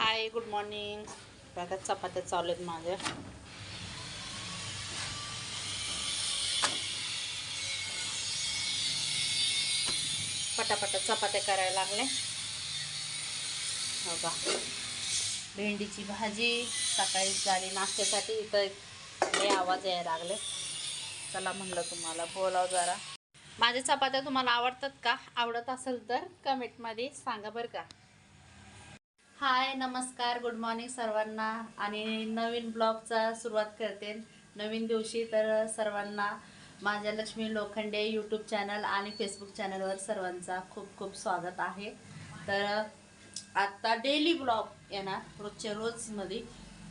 Hi good morning बघा चपात्या चालू आहेत माझ्या पटापटा चपात्या करायला लागले हो का भेंडीची भाजी सकाळी झाली नाश्त्यासाठी इथं हे आवाज यायला लागले चला म्हणलं तुम्हाला बोलाव जरा माझ्या चपात्या तुम्हाला आवडतात का आवडत असेल तर कमेंटमध्ये सांगा बरं का हाय नमस्कार गुड मॉर्निंग सर्वांना. आणि नवीन ब्लॉगचा सुरुवात करते. नवीन दिवशी तर सर्वांना माझ्या लक्ष्मी लोखंडे यूट्यूब चॅनल आणि फेसबुक चॅनलवर सर्वांचा खूप खूप स्वागत आहे. तर आत्ता डेली ब्लॉग येणार. रोजच्या रोजमध्ये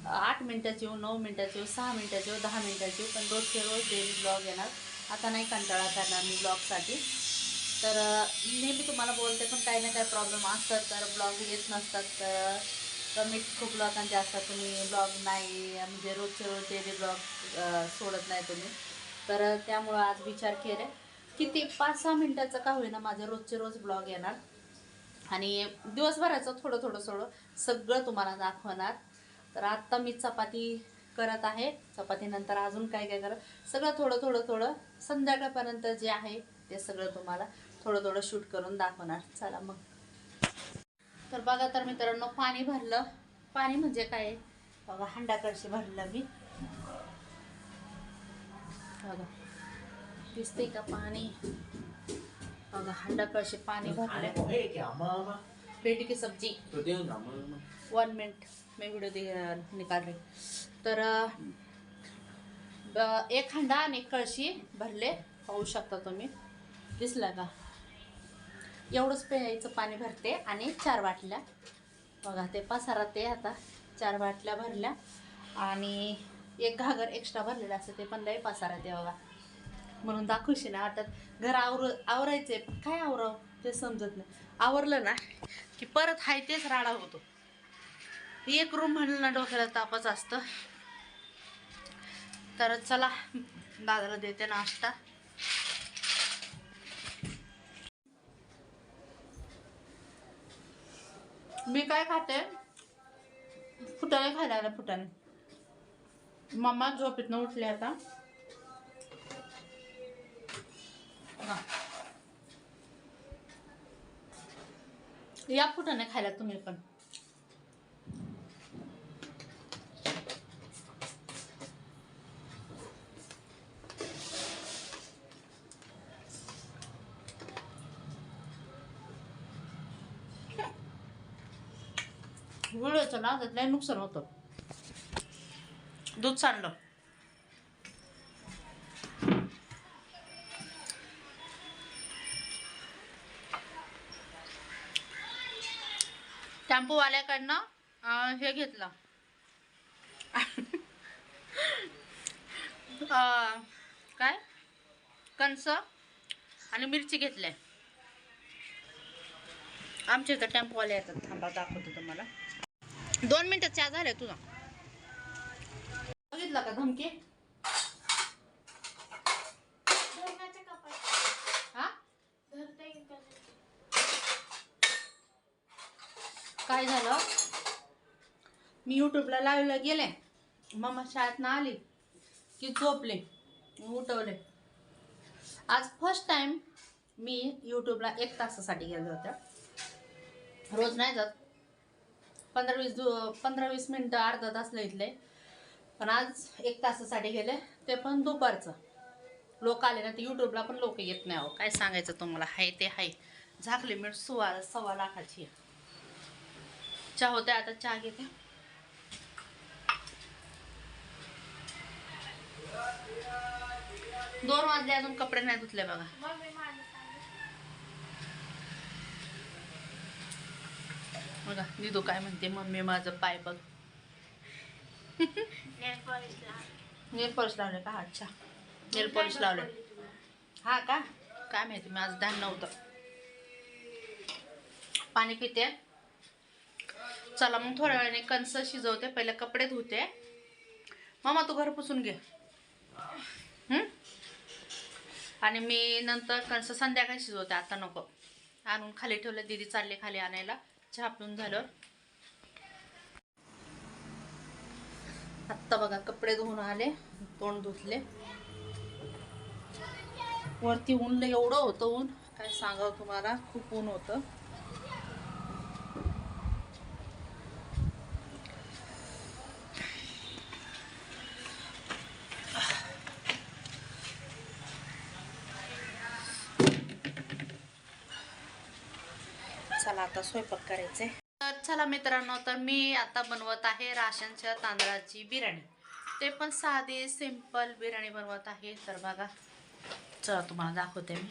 आठ मिनटाचे येऊ नऊ मिनटाचे येऊ सहा मिनटाचे येऊ दहा मिनटाचे येऊ पण रोजचे रोज डेली ब्लॉग येणार. आता नाही कंटाळा करणार मी ब्लॉगसाठी तर नेहमी तुम्हाला बोलते पण काही ना काही प्रॉब्लेम असतात तर ब्लॉग येत नसतात तर कमी खूप लोकांचे असतात तुम्ही ब्लॉग नाही म्हणजे रोजचे रोज डेली ब्लॉग सोडत नाही तुम्ही. तर त्यामुळं आज विचार केले किती पाच सहा मिनटाचं का होईना माझे रोजचे रोज ब्लॉग येणार? आणि दिवसभराचं थोडं थोडं थोडं सगळं तुम्हाला दाखवणार. तर आत्ता मी चपाती करत आहे. चपातीनंतर अजून काय काय करत सगळं थोडं थोडं थोडं संध्याकाळपर्यंत जे आहे ते सगळं तुम्हाला थोडं थोडं शूट करून दाखवणार. चला मग. तर बघा तर मित्रांनो पाणी भरलं. पाणी म्हणजे काय? बघा हंडाकडशी भरलं मी. बघा दिसते का पाणी? बघा हंडाकडशी पाणी भरलं भेंडी की सब्जी? वन मिनट मैं दे निकाल रही तर एक हंडा आणि एक कळशी भरले. पाहू शकता तुम्ही. दिसलं का? एवढंच प्यायचं पाणी भरते आणि चार बाटल्या. बघा ते पसारा ते आता चार बाटल्या भरल्या आणि एक घागर एक्स्ट्रा भरलेलं असतं ते पण लई पसारा ते बघा. म्हणून दाखवशी ना वाटत घर आवर आवरायचे काय आवराव? ते समजत नाही. आवरलं ना की परत हाय तेच राडा होतो. एक रूम म्हणलं ना डोक्याला तापच असतं. तर चला दादाला देते नाश्ता. मी काय खाते? फुटाणे खायला आला फुटाणे मम्मा झोपेतनं उठले आता. या फुटाणे खायला तुम्ही पण. वेळेचं ना त्यात लय नुकसान होतं. दूध सांडलं. टेम्पोवाल्याकडनं हे घेतलं. काय? कणस आणि मिरची घेतल्या. आमच्या इथं टेम्पोवाले येतात. थांबा दाखवतो तुम्हाला. दोन मिनिटं चहा झाले तुझा. बघितलं का धमकी? हा? काय झालं? मी युट्यूबला लाईव्हला गेले. मम्मा शाळेत ना आली की झोपले. उठवले. आज फर्स्ट टाइम मी यूट्यूबला एक तासासाठी गेले होते. रोज नाही जात. पंधरा वीस दु पंधरा वीस मिनटं अर्धा तास इथले पण आज एक तासासाठी गेले ते पण दुपारचं. लोक आले ना ते यूट्यूबला पण लोक येत नाही अहो. काय सांगायचं तुम्हाला? हाय ते हाय. झाकले मिनिट सुवा सव्वा लाखाची. चहा होते आता चहा घेते. दोन वाजले अजून कपडे नाही धुतले बघा. बघा दिदू काय म्हणते मम्मी माझं पाय बघ. नेल पॉलिश लावले का? अच्छा. नेल पॉलिश लावले हा का? काय माहिती मी आज ध्यान नव्हतं. पाणी पिते. चला मग थोड्या वेळाने कणस शिजवते. पहिले कपडे धुते. मामा तू घर पुसून घे? आणि मी नंतर कणस संध्याकाळी शिजवते. आता नको. आणून खाली ठेवलं दिदी चालले खाली आणायला. छापून झालं आत्ता बघा कपडे धुवून आले तोंड धुतले. वरती ऊन एवढं होतं ऊन काय सांगावं तुम्हाला खूप ऊन होतं. आता स्वयंपाक करायचे तर चला मित्रांनो तर मी आता बनवत आहे राशनच्या तांदळाची बिर्याणी. ते पण साधी सिंपल बिर्याणी बनवत आहे. तर बघा चला तुम्हाला दाखवते मी.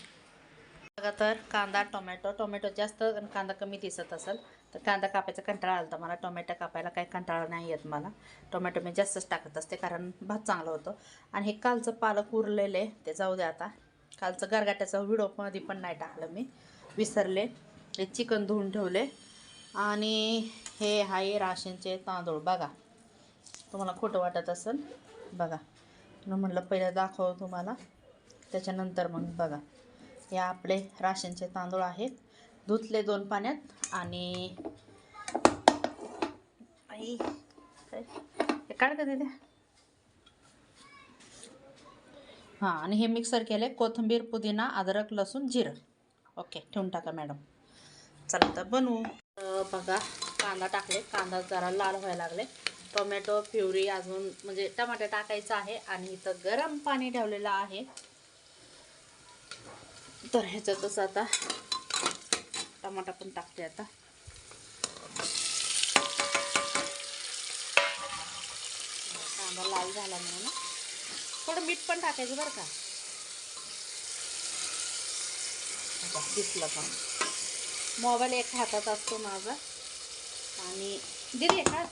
बघा तर कांदा टोमॅटो. टोमॅटो जास्त आणि कांदा कमी दिसत असेल तर कांदा कापायचा कंटाळा आला तर मला. टोमॅटो कापायला काही कंटाळा नाही येत मला. टोमॅटो मी जास्तच टाकत असते कारण भात चांगला होतो. आणि हे कालचं पालक उरलेलं आहे ते जाऊ दे आता. कालचं गरगाट्याचं व्हिडिओमध्ये पण नाही टाकलं मी. विसरले. हे चिकन धुवून ठेवले. आणि हे आहे राशनचे तांदूळ. बघा तुम्हाला खोटं वाटत असेल बघा. म्हणून म्हटलं पहिलं दाखव तुम्हाला त्याच्यानंतर मग बघा. हे आपले राशनचे तांदूळ आहेत. धुतले दोन पाण्यात आणि आई काय? काढ का तिथे हां आणि हे मिक्सर केले. कोथिंबीर पुदिना अद्रक लसूण जिरं. ओके ठेवून टाका मॅडम. चला तर बनवू. बघा कांदा टाकले. कांदा जरा लाल व्हायला लागले. टोमॅटो प्युरी अजून म्हणजे टमाटर टाकायचं आहे आणि इथं गरम पाणी ठेवलेलं आहे. तर ह्याच्यातच आता टमाटा पण टाकते आता. कांदा लाल झाला म्हणून. ना. थोडं मीठ पण टाकायचं बरं का. दिसलं पण. मोबाईल एक हातात असतो माझा. आणि दिली का?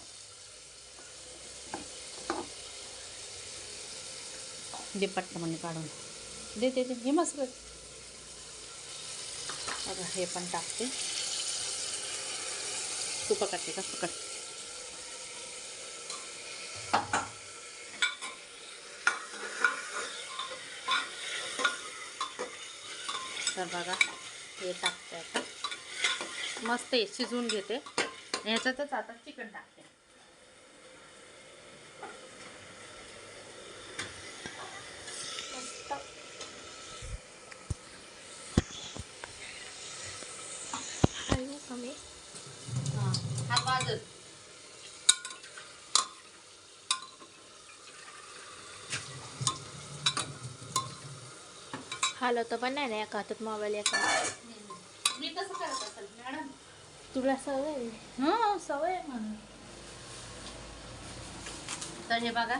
दे पट्ट काढून. देते दे दे. हे मस्त बघा हे पण टाकते. तू पकडते का? पकड. तर बघा हे टाकते आता. मस्त आहे शिजवून घेते. ह्याच्यातच आता चिकन टाकते. हां बाजत हलवतं पण नाही ना एका हातात मोबाईल एका हातात. मी कसं करत असेल मॅडम तुला सवय. हां सवय आहे म्हणून तर हे बघा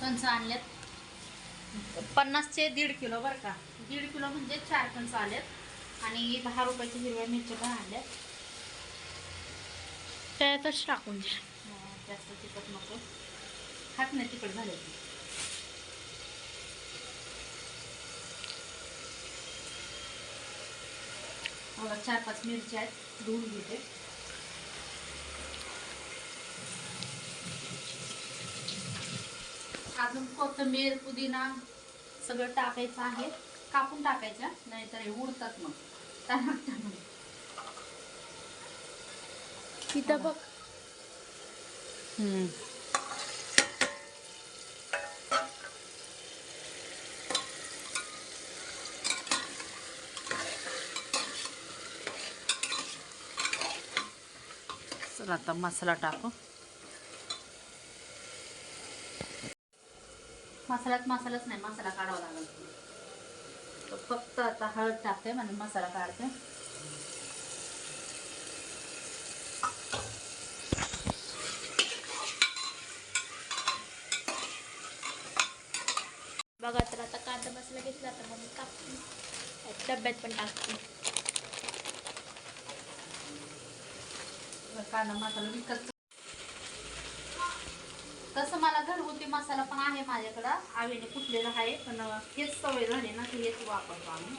कंच आणलेत पन्नासचे दीड किलो बरं का दीड किलो म्हणजे चार कंच आलेत आणि दहा रुपयाचे हिरव्या मिरच्या पण आणल्यात त्यातच टाकून दे अं, जास्त तिखट नको खात नाही तिखट झाले बघा चार पाच मिरच्या आहेत धुवून घेते. अजून कोथिंबीर पुदिना सगळं टाकायचं आहे. कापून टाकायच्या नाहीतर हे उडतात मग. तिथं बघ. चला आता मसाला टाकू. मसाल्यात मसालाच नाही मसाला काढावा लागेल. फक्त आता हळद टाकते म्हणजे मसाला काढते बघा तर आता कांदा मसाला घेतला तर मग मी टाकते डब्यात पण टाकते कांदा मसाला विकत तसं मला घरगुती मसाला पण आहे माझ्याकडं. आवीने कुठलेला आहे पण हेच सवय झाली ना की हेच वापरतो आम्ही.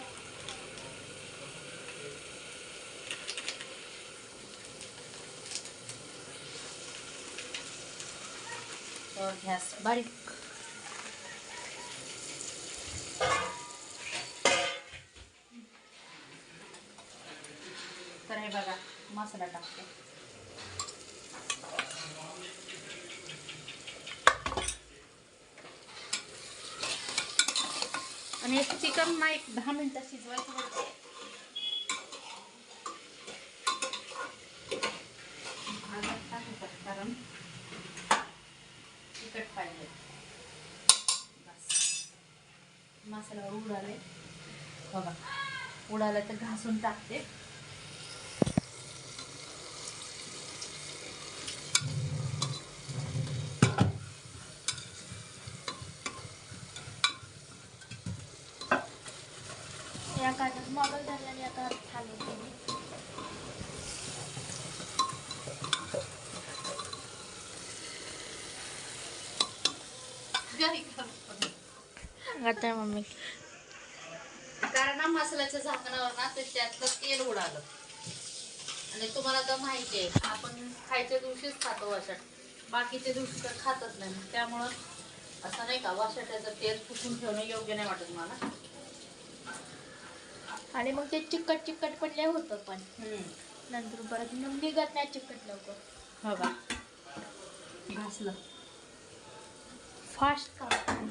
तर गॅस बारीक. तर हे बघा मसाला टाकते. चिकन ना एक दहा मिनटं शिजवायचं बरं टाकतात कारण तिखट पाहिजे. बस. मसाला उडाले. बघा. उडाला तर घासून टाकते या काढत मॉबल धरला आणि आता थांबवते मी घरी करून. आता मम्मी. कारण ना मसाल्याच्या झाकणावर ना ते त्यातलं तेल उडालं. आणि तुम्हाला तर माहिती आहे आपण खायच्या दिवशीच खातो वाशाट बाकीच्या दिवशी तर खातच नाही. त्यामुळं असं नाही का वाशाट्याचं तेल पुसून ठेवणं योग्य नाही वाटत मला. आणि मग ते चिकट चिकट पण लय होतं पण. नंतर परत मग निघत नाही चिकट लवकर. हो का? घासलं. फास्ट काम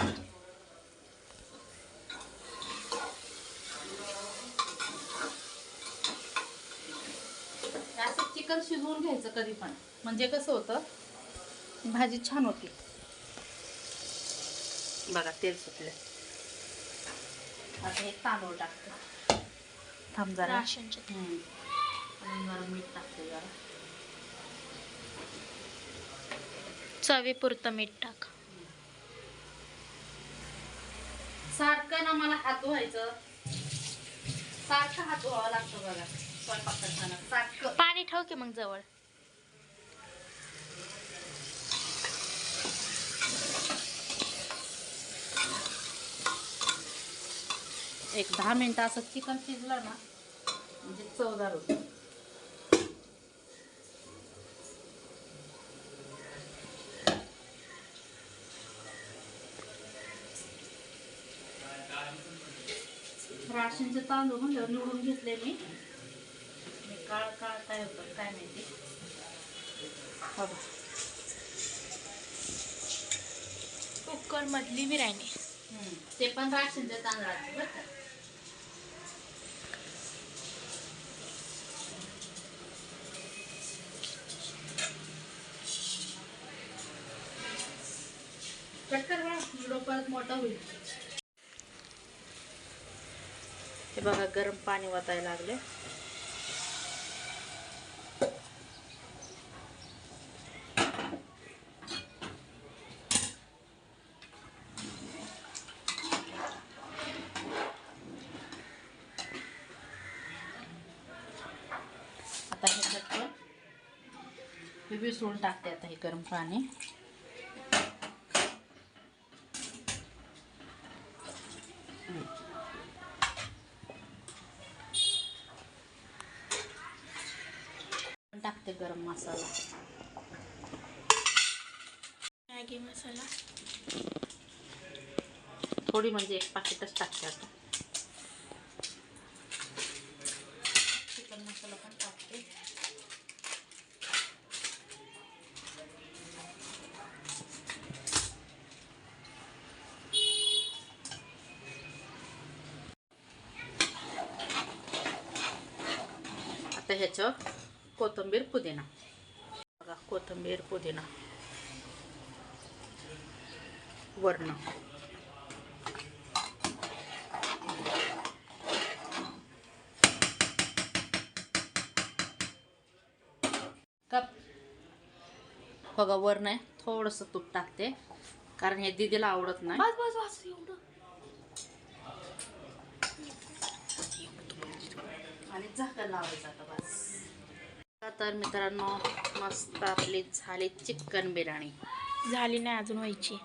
चिकन शिजवून घ्यायचं कधी पण. म्हणजे कसं होतं भाजी छान होती. बघा तेल सुटले आता हे तांदूळ टाकते. थांब जरा. राशनचे. जरा मीठ टाकते जरा. चवीपुरतं मीठ टाक. सारखं ना मला हात धुवायचं. सारखं हात धुवावं लागतं बघा. स्वयंपाक करताना सारखं पाणी ठेव की मग जवळ. एक दहा मिनिटं असं चिकन शिजलं ना म्हणजे चवदार होतं. राशनचे तांदूळ म्हणलं निवडून घेतले मी. काळ काळ काय होतं? काय माहिती? बघा कुकर मधली बिर्याणी. हम्म. ते पण राशनच्या तांदळाचे बरं का? परत मोठा होईल. हे बघा गरम पाणी वाचायला लागले आता हे झटकन हे विसळून टाकते आता हे गरम पाणी. टाकते गरम मसाला. मॅगी मसाला. थोडी म्हणजे एक पाकिटच टाकते आता चिकन मसाला पण टाकते आता ह्याचं कोथिंबीर पुदिना. बघा कोथिंबीर पुदिना. वर्ण. कप. बघा वरण आहे. थोडंसं तूप टाकते. कारण हे दीदीला आवडत नाही बस बस बस एवढं आणि झाकण लावायचं आता बस. तर मित्रांनो मस्त आपली झाली चिकन बिर्याणी. झाली नाही अजून व्हायची.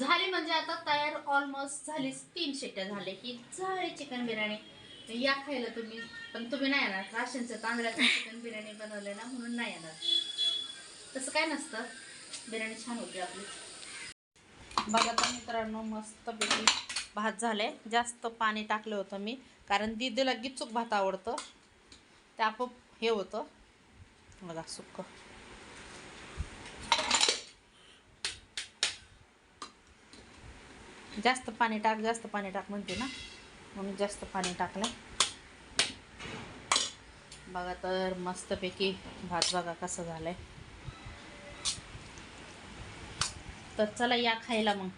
झाली म्हणजे आता तयार ऑलमोस्ट झाली. तीन शिट्ट्या झाले की झाली चिकन बिर्याणी. या खायला तुम्ही पण तुम्ही नाही येणार. राशनचं तांदळाचं चिकन बिर्याणी बनवले ना म्हणून नाही येणार. तसं काय नसतं. बिर्याणी छान होती आपली. बघा तर मित्रांनो मस्तपैकी भात झाले जास्त पाणी टाकलं होतं मी कारण दीदीला गिचूक भात आवडतं. ते आपोआप हे होतं. बघा सुक्क. जास्त पाणी टाक जास्त पाणी टाक म्हणते ना म्हणून जास्त पाणी टाकलं बघा तर मस्तपैकी भात बघा कसं झालं आहे तर चला या खायला मग.